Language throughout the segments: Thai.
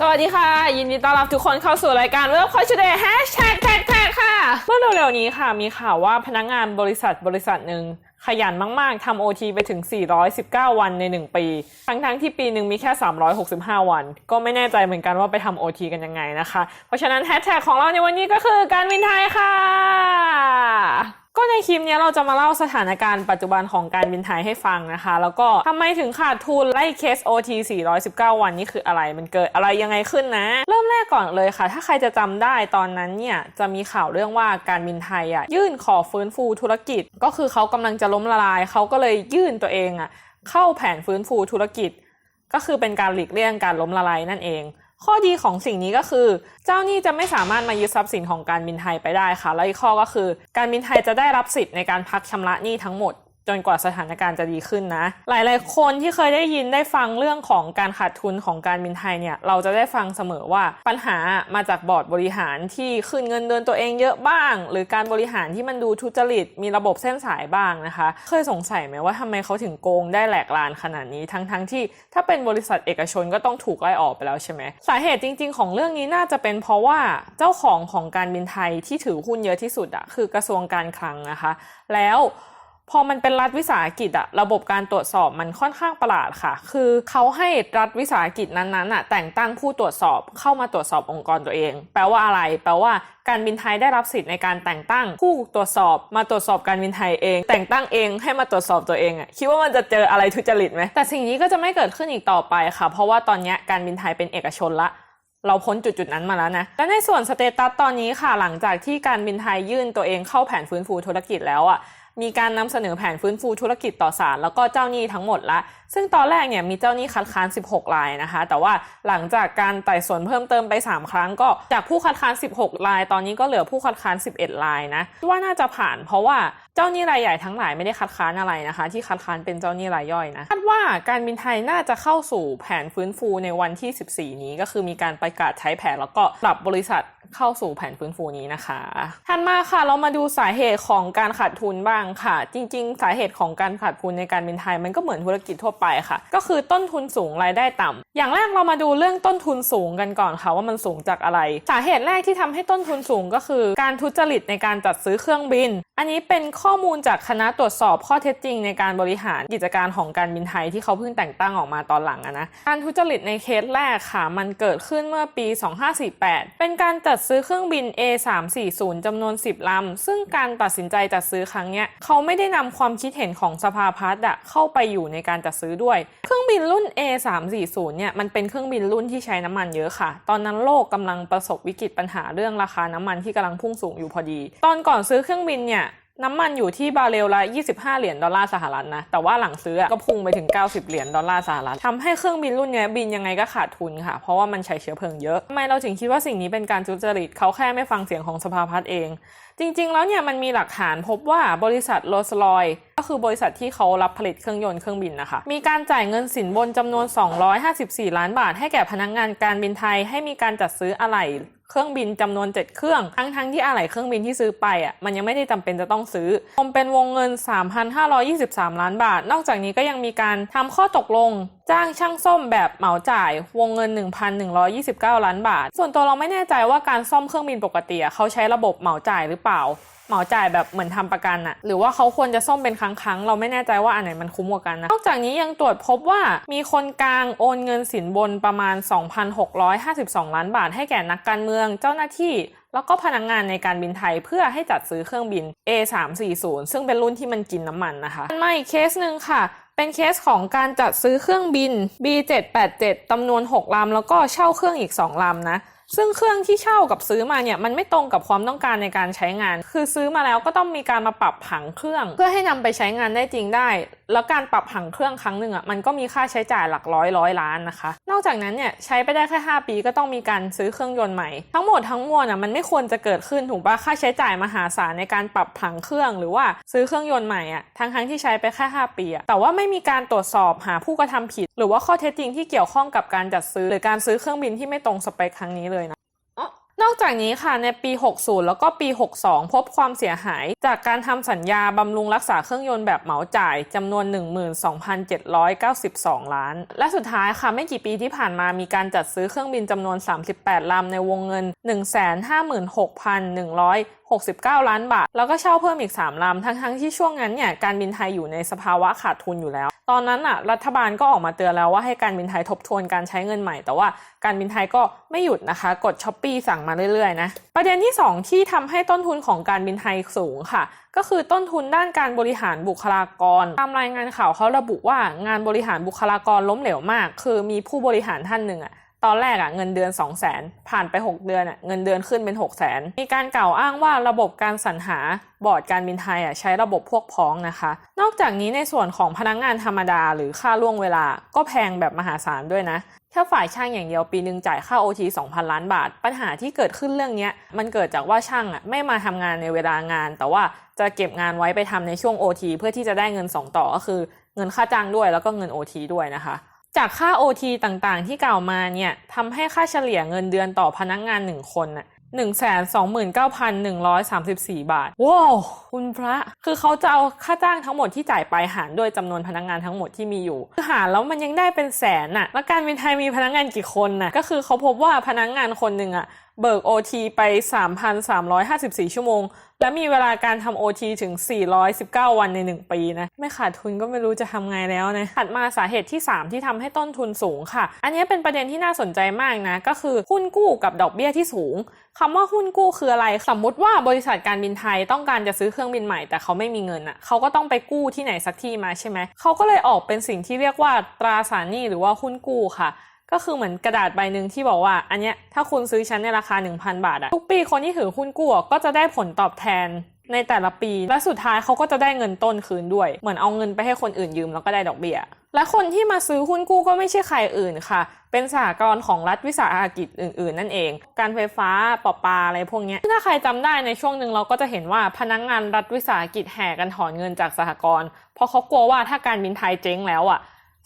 สวัสดีค่ะ ยินดีต้อนรับทุกคนเข้าสู่รายการเริ่มคอยชูเดย์แฮชแท็กแท็กแท็กค่ะ เมื่อเร็วๆนี้ค่ะ มีข่าวว่าพนักงานบริษัทบริษัทหนึ่งขยันมากๆทำโอทีไปถึง 419 วันใน 1 ปี ทั้งๆที่ปีหนึ่งมีแค่ 365 วัน ก็ไม่แน่ใจเหมือนกันว่าไปทำโอทีกันยังไงนะคะ เพราะฉะนั้นแฮชแท็กของเราในวันนี้ก็คือการบินไทยค่ะ คลิปเนี้ยเราจะมาเล่าสถานการณ์ปัจจุบันของการบินไทยให้ฟังนะคะ แล้วก็ทำไมถึงขาดทุนไล่เคส OT 419 วันนี่คืออะไรมันเกิดอะไรยังไงขึ้นนะ เริ่มแรกก่อนเลยค่ะ ถ้าใครจะจำได้ตอนนั้นเนี่ยจะมีข่าวเรื่องว่าการบินไทยอะยื่นขอฟื้นฟูธุรกิจ ก็คือเขากำลังจะล้มละลายเขาก็เลยยื่นตัวเองอะเข้าแผนฟื้นฟูธุรกิจ ก็คือเป็นการหลีกเลี่ยงการล้มละลายนั่นเอง ข้อดีของสิ่งนี้ก็คือ เจ้าหนี้จะไม่สามารถมายึดทรัพย์สินของการบินไทยไปได้ค่ะ และอีกข้อก็คือ การบินไทยจะได้รับสิทธิ์ในการพักชำระหนี้ทั้งหมด จนกว่าสถานการณ์จะดีขึ้นนะ หลายๆ คนที่เคยได้ยินได้ฟังเรื่องของการขาดทุนของการบินไทยเนี่ย เราจะได้ฟังเสมอว่าปัญหามาจากบอร์ดบริหารที่ขึ้นเงินเดือนตัวเองเยอะบ้าง หรือการบริหารที่มันดูทุจริต มีระบบเส้นสายบ้างนะคะ เคยสงสัยไหมว่าทำไมเขาถึงโกงได้แหลกลานขนาดนี้ ทั้งๆที่ถ้าเป็นบริษัทเอกชนก็ต้องถูกไล่ออกไปแล้วใช่ไหมสาเหตุจริง ๆ ของเรื่องนี้น่าจะเป็นเพราะว่าเจ้าของของการบินไทยที่ถือหุ้นเยอะที่สุดอะคือกระทรวงการคลังนะคะ แล้ว พอมันเป็นรัฐวิสาหกิจอะระบบการตรวจสอบมันค่อนข้างประหลาดค่ะ คือเขาให้รัฐวิสาหกิจนั้นๆอะแต่งตั้งผู้ตรวจสอบเข้ามาตรวจสอบองค์กรตัวเอง แปลว่าอะไร แปลว่าการบินไทยได้รับสิทธิ์ในการแต่งตั้ง ผู้ตรวจสอบมาตรวจสอบการบินไทยเอง แต่งตั้งเองให้มาตรวจสอบตัวเองอะคิดว่ามันจะเจออะไรทุจริตไหมแต่สิ่งนี้ก็จะไม่เกิดขึ้นอีกต่อไปค่ะ เพราะว่าตอนนี้การบินไทยเป็นเอกชนละเราพ้นจุดจุดๆนั้นมาแล้วนะ และในส่วนสเตตัสตอนนี้ค่ะ หลังจากที่การบินไทยยื่นตัวเองเข้าแผนฟื้นฟูธุรกิจแล้วอะ มีการนำเสนอแผนฟื้นฟูธุรกิจต่อศาลแล้วก็เจ้าหนี้ทั้งหมดละ ซึ่งตอนแรกเนี่ยมีเจ้าหนี้คัดค้าน 16 รายนะคะ แต่ว่าหลังจากการไต่สวนเพิ่มเติมไป 3 ครั้งก็จากผู้คัดค้าน 16 ราย ตอนนี้ก็เหลือผู้คัดค้าน 11 รายนะว่าน่าจะผ่านเพราะว่าเจ้าหนี้รายใหญ่ทั้งหลายไม่ได้คัดค้านอะไรนะคะ ที่คัดค้านเป็นเจ้าหนี้รายย่อยนะคาดว่าการบินไทยน่าจะเข้าสู่แผนฟื้นฟูในวันที่ 14 นี้ก็คือมีการประกาศใช้แผนแล้วก็ปรับบริษัท เข้าสู่แผนฟื้นฟูนี้นะคะถัดมาค่ะ เรามาดูสาเหตุของการขาดทุนบ้างค่ะ จริง ๆ สาเหตุของการขาดทุนในการบินไทยมันก็เหมือนธุรกิจทั่วไปค่ะ ก็คือต้นทุนสูงรายได้ต่ำอย่างแรกเรามาดูเรื่องต้นทุนสูงกันก่อนค่ะว่ามันสูงจากอะไร สาเหตุแรกที่ทำให้ต้นทุนสูงก็คือ การทุจริตในการจัดซื้อเครื่องบิน อันนี้เป็นข้อมูลจากคณะตรวจสอบข้อเท็จจริงในการบริหารกิจการของการบินไทยที่เขาเพิ่งแต่งตั้งออกมาตอนหลังอะนะการทุจริตในเคสแรกค่ะ มันเกิดขึ้นเมื่อปี 2548 เป็นการจัดซื้อเครื่องบิน A340 จำนวน 10 ลำ ซึ่งการตัดสินใจจัดซื้อครั้งเนี้ยเขาไม่ได้นำความคิดเห็นของสภาพัฒน์อะเข้าไปอยู่ในการจัดซื้อด้วย เครื่องบินรุ่น A340 เนี่ยมันเป็นเครื่องบินรุ่นที่ใช้น้ำมันเยอะค่ะ ตอนนั้นโลกกำลังประสบวิกฤตปัญหาเรื่องราคาน้ำมันที่กำลังพุ่งสูงอยู่พอดี ตอนก่อนซื้อเครื่องบินเนี่ย น้ำมันอยู่ที่บาเรลละ 25 เหรียญดอลลาร์สหรัฐนะ แต่ว่าหลังซื้อก็พุ่งไปถึง 90 เหรียญดอลลาร์สหรัฐทำให้เครื่องบินรุ่นเนี้ยบินยังไงก็ขาดทุนค่ะ เพราะว่ามันใช้เชื้อเพลิงเยอะ ทำไมเราถึงคิดว่าสิ่งนี้เป็นการทุจริต เขาแค่ไม่ฟังเสียงของสภาพัฒน์เอง จริง ๆ แล้วเนี่ยมันมีหลักฐานพบว่าบริษัทโรลส์รอยก็คือบริษัทที่เขารับผลิตเครื่องยนต์เครื่องบินนะคะ มีการจ่ายเงินสินบนจำนวน 254 ล้านบาท ให้แก่พนักงานการบินไทย ให้มีการจัดซื้ออะไหล่ เครื่องบินจำนวน 7 เครื่อง ทั้งทั้งที่อะไหล่เครื่องบินที่ซื้อไปอะมันยังไม่ได้จำเป็นจะต้องซื้อรวมเป็นวงเงิน 3,523 ล้านบาท นอกจากนี้ก็ยังมีการทำข้อตกลง จ้างช่างซ่อมแบบเหมาจ่ายวงเงิน 1,129 ล้านบาท ส่วนตัวเราไม่แน่ใจว่าการซ่อมเครื่องบินปกติเขาใช้ระบบเหมาจ่ายหรือเปล่า เหมาจ่ายแบบเหมือนทำประกันอะหรือว่าเขาควรจะซ่อมเป็นครั้งๆ เราไม่แน่ใจว่าอันไหนมันคุ้มกว่ากันนะนอกจากนี้ยังตรวจพบว่ามีคนกลางโอนเงินสินบนประมาณ 2,652 ล้านบาทให้แก่นักการเมืองเจ้าหน้าที่แล้วก็พนักงงานในการบินไทยเพื่อให้จัดซื้อเครื่องบิน A340 ซึ่งเป็นรุ่นที่มันกินน้ำมันนะคะมาอีกเคสหนึ่งค่ะ เป็นเคสของการจัดซื้อเครื่องบิน B787 จำนวน 6 ลำ แล้วก็เช่าเครื่องอีก 2 ลำนะ ซึ่งเครื่องที่เช่ากับซื้อมาเนี่ยมันไม่ตรงกับความต้องการในการใช้งาน คือซื้อมาแล้วก็ต้องมีการมาปรับผังเครื่อง เพื่อให้นำไปใช้งานได้จริงได้แล้วการปรับผังเครื่องครั้งหนึ่งอะมันก็มีค่าใช้จ่ายหลักร้อยร้อยล้านนะคะ นอกจากนั้นเนี่ยใช้ไปได้แค่ 5 ปีก็ต้องมีการซื้อเครื่องยนต์ใหม่ ทั้งหมดทั้งมวลอะมันไม่ควรจะเกิดขึ้นถูกปะค่าใช้จ่ายมหาศาลในการปรับผังเครื่องหรือว่าซื้อเครื่องยนต์ใหม่อะทั้งทั้งที่ใช้ไปแค่ 5 ปีอะแต่ว่าไม่มีการตรวจสอบหาผู้กระทำผิด หรือว่าข้อเท็จจริงที่เกี่ยวข้องกับการจัดซื้อ หรือการซื้อเครื่องบินที่ไม่ตรงสเปคครั้งนี้เลยนะ นอกจากนี้ค่ะในปี 60 แล้วก็ปี 62 พบความเสียหาย จากการทำสัญญาบำรุงรักษาเครื่องยนต์แบบเหมาจ่ายจำนวน 12,792 ล้าน และสุดท้ายค่ะไม่กี่ปีที่ผ่านมามีการจัดซื้อเครื่องบินจำนวน 38 ลำในวงเงิน 156,169 ล้านบาท แล้วก็เช่าเพิ่มอีก 3 ลำ ทั้งๆที่ช่วงนั้นเนี่ย การบินไทยอยู่ในสภาวะขาดทุนอยู่แล้ว ตอนนั้นอะรัฐบาลก็ออกมาเตือนแล้วว่าให้การบินไทยทบทวนการใช้เงินใหม่ แต่ว่าการบินไทยก็ไม่หยุดนะคะ กดช้อปปี้สั่งมาเรื่อยๆนะประเด็นที่ 2 ที่ทำให้ต้นทุนของการบินไทยสูงค่ะ ก็คือต้นทุนด้านการบริหารบุคลากร ตามรายงานข่าวเขาระบุว่างานบริหารบุคลากรล้มเหลวมาก คือมีผู้บริหารท่านหนึ่งอะ ตอนแรกอะเงินเดือน 2 0 0 0 0 0ผ่านไป 6 เดือนอะเงินเดือนขึ้นเป็น6 0 0 0 0 0มีการกล่าวอ้างว่าระบบการสรรหาบอร์ดการบินไทยอะใช้ระบบพวกพ้องนะคะ นอกจากนี้ในส่วนของพนักงงานธรรมดาหรือค่าล่วงเวลาก็แพงแบบมหาศาลด้วยนะถ้าฝ่ายช่างอย่างเดียวปีหนึ่งจ่ายค่า OT 2,000 ล้านบาท ปัญหาที่เกิดขึ้นเรื่องนี้มันเกิดจากว่าช่างอะไม่มาทำงานในเวลางาน แต่ว่าจะเก็บงานไว้ไปทำในช่วง OT เพื่อที่จะได้เงิน 2 ต่อก็คือเงินค่าจ้างด้วยแล้วก็เงิน OT ด้วยนะคะ จากค่า OT ต่างๆ ที่กล่าวมาเนี่ยทำให้ค่าเฉลี่ยเงินเดือนต่อพนักงงาน 1 คนน่ะ129,134บาท ว้าว คุณพระ คือเขาจะเอาค่าจ้างทั้งหมดที่จ่ายไปหารด้วยจำนวนพนักงงานทั้งหมดที่มีอยู่ คือหารแล้วมันยังได้เป็นแสนน่ะ แล้วการบินไทยมีพนักงงานกี่คนน่ะ ก็คือเขาพบว่าพนักงงานคนหนึ่งอะ เบิก OT ไป 3,354 ชั่วโมง และมีเวลาการทำ OT ถึง 419 วันใน 1 ปีนะ ไม่ขาดทุนก็ไม่รู้จะทำไงแล้วนะ ถัดมาสาเหตุที่ 3 ที่ทำให้ต้นทุนสูงค่ะ อันนี้เป็นประเด็นที่น่าสนใจมากนะ ก็คือหุ้นกู้กับดอกเบี้ยที่สูงคำว่าหุ้นกู้คืออะไร สมมุติว่าบริษัทการบินไทยต้องการจะซื้อเครื่องบินใหม่แต่เขาไม่มีเงินอะ เขาก็ต้องไปกู้ที่ไหนสักที่มาใช่ไหม เขาก็เลยออกเป็นสิ่งที่เรียกว่าตราสารหนี้หรือว่าหุ้นกู้ค่ะ ก็คือเหมือนกระดาษใบหนึ่งที่บอกว่า อันเนี้ยถ้าคุณซื้อชั้นในราคา 1,000 บาทอะทุกปีคนที่ถือหุ้นกู้ก็จะได้ผลตอบแทนในแต่ละปี และสุดท้ายเขาก็จะได้เงินต้นคืนด้วย เหมือนเอาเงินไปให้คนอื่นยืมแล้วก็ได้ดอกเบี้ย และคนที่มาซื้อหุ้นกู้ก็ไม่ใช่ใครอื่นค่ะ เป็นสหกรณ์ของรัฐวิสาหกิจอื่น ๆ นั่นเอง การไฟฟ้าปอปาอะไรพวกนี้ถ้าใครจำได้ในช่วงหนึ่งเราก็จะเห็นว่าพนักงงานรัฐวิสาหกิจแห่กันถอนเงินจากสหกรณ์เพราะเขากลัวว่าถ้าการบินไทยเจ๊งแล้วอะ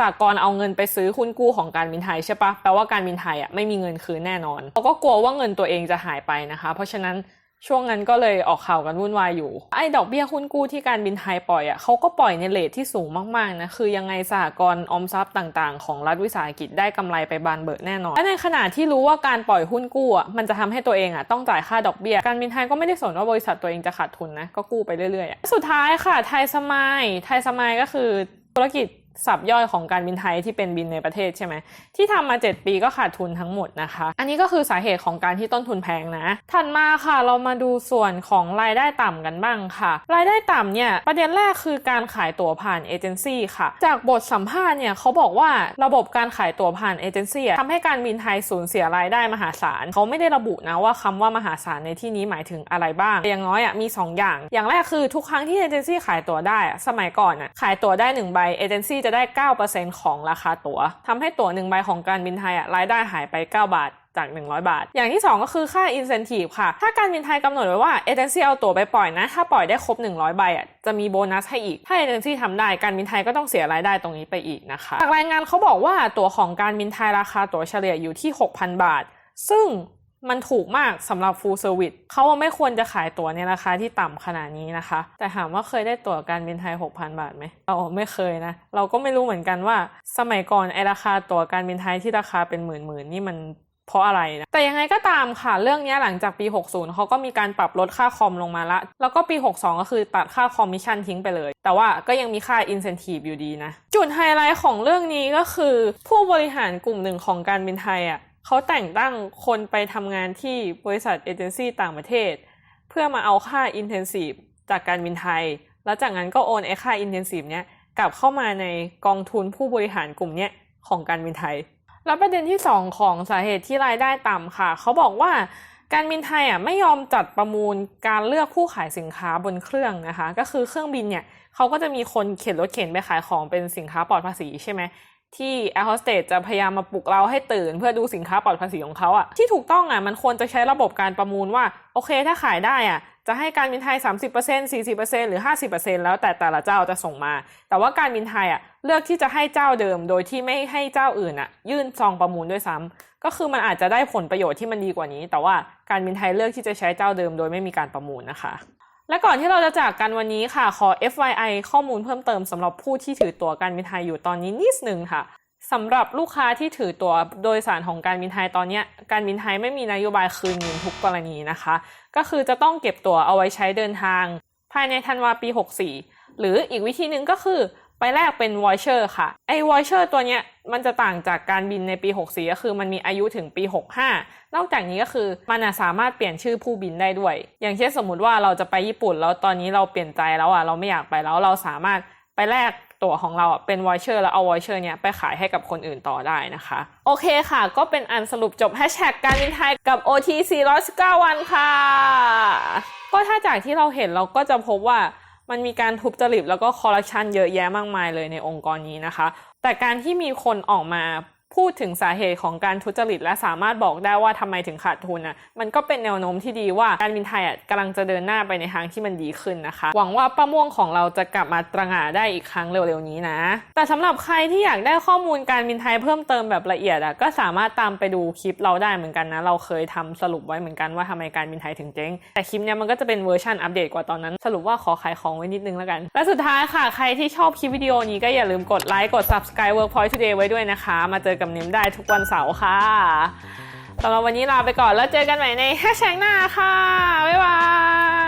สากลเอาเงินไปซื้อหุ้นกู้ของการบินไทยใช่ปะแปลว่าการบินไทยอะไม่มีเงินคืนแน่นอนเขาก็กลัวว่าเงินตัวเองจะหายไปนะคะ เพราะฉะนั้นช่วงนั้นก็เลยออกข่าวกันวุ่นวายอยู่ ไอ้ดอกเบี้ยหุ้นกู้ที่การบินไทยปล่อยอะเขาก็ปล่อยในเลทที่สูงมากๆนะ คือยังไงสหกรณ์ออมทรัพย์ต่างๆ ของรัฐวิสาหกิจได้กำไรไปบานเบิกแน่นอน และในขณะที่รู้ว่าการปล่อยหุ้นกู้อะมันจะทำให้ตัวเองอะต้องจ่ายค่าดอกเบี้ย การบินไทยก็ไม่ได้สนว่าบริษัทตัวเองจะขาดทุนนะ ก็กู้ไปเรื่อยๆ สุดท้ายค่ะ ไทยสมาย ไทยสมายก็คือธุรกิจ สับย่อยของการบินไทยที่เป็นบินในประเทศใช่ไหมที่ทำมา 7 ปีก็ขาดทุนทั้งหมดนะคะ อันนี้ก็คือสาเหตุของการที่ต้นทุนแพงนะถัดมาค่ะเรามาดูส่วนของรายได้ต่ำกันบ้างค่ะ รายได้ต่ำเนี่ยประเด็นแรกคือการขายตั๋วผ่านเอเจนซี่ค่ะ จากบทสัมภาษณ์เนี่ยเขาบอกว่าระบบการขายตั๋วผ่านเอเจนซี่ทำให้การบินไทยสูญเสียรายได้มหาศาลเขาไม่ได้ระบุนะว่าคำว่ามหาศาลในที่นี้หมายถึงอะไรบ้างอย่างน้อยอะมี 2 อย่าง อย่างแรกคือทุกครั้งที่เอเจนซี่ขายตั๋วได้ สมัยก่อนอะขายตั๋วได้1ใบเอเจนซี่จะได้ 9%ของราคาตั๋วทำให้ตั๋ว1ใบของการบินไทยอะรายได้หายไป 9 บาทจาก 100 บาท อย่างที่ 2 ก็คือค่า incentive ค่ะ ถ้าการบินไทยกำหนดไว้ว่าเอเจนซี่เอาตั๋วไปปล่อยนะ ถ้าปล่อยได้ครบ 100 ใบอะ จะมีโบนัสให้อีก ถ้าเอเจนซี่ทำได้ การบินไทยก็ต้องเสียรายได้ตรงนี้ไปอีกนะคะ จากรายงานเขาบอกว่าตั๋วของการบินไทยราคาตั๋วเฉลี่ยอยู่ที่ 6,000 บาท ซึ่ง มันถูกมากสำหรับ full service เขาไม่ควรจะขายตั๋วในราคาที่ต่ำขนาดนี้นะคะ แต่ถามว่าเคยได้ตั๋วการบินไทย 6,000 บาทไหมเราไม่เคยนะ เราก็ไม่รู้เหมือนกันว่า สมัยก่อนไอราคาตั๋วการบินไทยที่ราคาเป็นหมื่นๆนี่มันเพราะอะไรนะ แต่ยังไงก็ตามค่ะ เรื่องนี้หลังจากปี 60 เขาก็มีการปรับลดค่าคอมลงมาละ แล้วก็ปี 62 ก็คือตัดค่าคอมมิชชั่นทิ้งไปเลย แต่ว่าก็ยังมีค่าอินเซนティブอยู่ดีนะ จุดไฮไลท์ของเรื่องนี้ก็คือ ผู้บริหารกลุ่มหนึ่งของการบินไทยอ่ะ เขาแต่งตั้งคนไปทำงานที่บริษัทเอเจนซี่ต่างประเทศ เพื่อมาเอาค่า Intensive จากการบินไทย แล้วจากนั้นก็โอนไอ้ค่า Intensive เนี้ยกลับเข้ามาในกองทุนผู้บริหารกลุ่มเนี้ยของการบินไทย แล้วประเด็นที่ 2 ของสาเหตุที่รายได้ต่ำค่ะ เขาบอกว่าการบินไทยอะไม่ยอมจัดประมูลการเลือกผู้ขายสินค้าบนเครื่องนะคะ ก็คือเครื่องบินเนี่ยเขาก็จะมีคนเข็นรถเข็นไปขายของเป็นสินค้าปลอดภาษีใช่ไหม ที่แอร์โฮสเตสจะพยายามมาปลุกเราให้ตื่น เพื่อดูสินค้าปลอดภาษีของเขาอะที่ถูกต้องอะมันควรจะใช้ระบบการประมูลว่า โอเคถ้าขายได้อะจะให้การบินไทย 30% 40%หรือ 50%แล้วแต่แต่ละเจ้าจะส่งมา แต่ว่าการบินไทยอะเลือกที่จะให้เจ้าเดิม โดยที่ไม่ให้เจ้าอื่นอะยื่นซองประมูลด้วยซ้ำก็คือมันอาจจะได้ผลประโยชน์ที่มันดีกว่านี้ แต่ว่าการบินไทยเลือกที่จะใช้เจ้าเดิม โดยไม่มีการประมูลนะคะ และก่อนที่เราจะจากกันวันนี้ค่ะ ขอ FYI ข้อมูลเพิ่มเติมสำหรับผู้ที่ถือตั๋วการบินไทยอยู่ตอนนี้นิดนึงค่ะสำหรับลูกค้าที่ถือตั๋วโดยสารของการบินไทยตอนนี้การบินไทยไม่มีนโยบายคืนเงินทุกกรณีนะคะ ก็คือจะต้องเก็บตั๋วเอาไว้ใช้เดินทาง ภายในธันวาปี 64 หรืออีกวิธีหนึ่งก็คือ ไปแลกเป็นวอยเชอร์ค่ะ ไอ้วอยเชอร์ตัวเนี้ยมันจะต่างจากการบินในปี 64 ก็คือมันมีอายุถึงปี 65 นอกจากนี้ก็คือมันสามารถเปลี่ยนชื่อผู้บินได้ด้วย อย่างเช่นสมมุติว่าเราจะไปญี่ปุ่นแล้วตอนนี้เราเปลี่ยนใจแล้วอะเราไม่อยากไปแล้วเราสามารถไปแลกตั๋วของเราเป็นวอยเชอร์แล้วเอาวอยเชอร์เนี้ยไปขายให้กับคนอื่นต่อได้นะคะ โอเคค่ะ ก็เป็นอันสรุปจบแฮชแท็กการบินไทยกับ OT 419 วันค่ะ ก็ถ้าจากที่เราเห็นเราก็จะพบว่า มันมีการทุบจริตแล้วก็คอร์รัปชันเยอะแยะมากมายเลยในองค์กรนี้นะคะ แต่การที่มีคนออกมา พูดถึงสาเหตุของการทุจริต และสามารถบอกได้ว่าทำไมถึงขาดทุนอะมันก็เป็นแนวโน้มที่ดีว่าการบินไทยอะกำลังจะเดินหน้าไปในทางที่มันดีขึ้นนะคะ หวังว่าป้าม่วงของเราจะกลับมาตระหง่าได้อีกครั้งเร็วๆนี้นะ แต่สำหรับใครที่อยากได้ข้อมูลการบินไทยเพิ่มเติมแบบละเอียดอะก็สามารถตามไปดูคลิปเราได้เหมือนกันนะ เราเคยทำสรุปไว้เหมือนกันว่าทำไมการบินไทยถึงเจ๊งแต่คลิปเนี้ยมันก็จะเป็นเวอร์ชันอัปเดตกว่าตอนนั้น สรุปว่าขอขายของไว้นิดนึงแล้วกัน และสุดท้ายค่ะใครที่ชอบคลิปวิดีโอนี้ก็อย่าลืมกดไลค์กด subscribe Workpoint Today ไว้ด้วยนะคะ มาเจอกับนิมได้ทุกวันเสาร์ค่ะสำหรับวันนี้ลาไปก่อนแล้วเจอกันใหม่ในแฮชแท็กหน้าค่ะ บ๊ายบาย